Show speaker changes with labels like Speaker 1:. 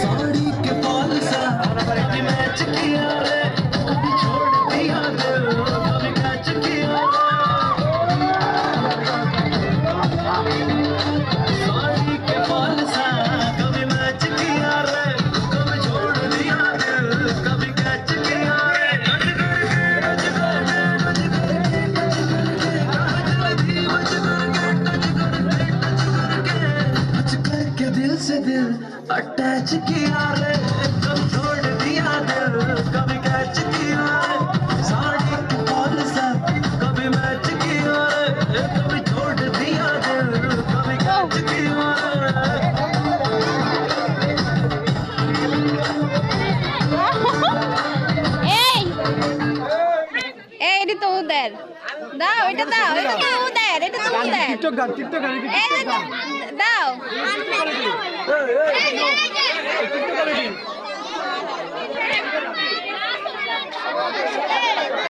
Speaker 1: साड़ी के फॉल सा मैच किया दिल से दिल अटैच किया रे कभी छोड़ दिया दिल कभी कैच किया रे साड़ी के फॉल सा कभी मैच किया रे कभी छोड़ दिया दिल कभी कैच किया रे
Speaker 2: এই এই এটা তো ওদের দাও এটা দাও এটা তো ওদের এটা তো ওদের
Speaker 3: টিকটক গান টিকটক গান
Speaker 2: এই দাও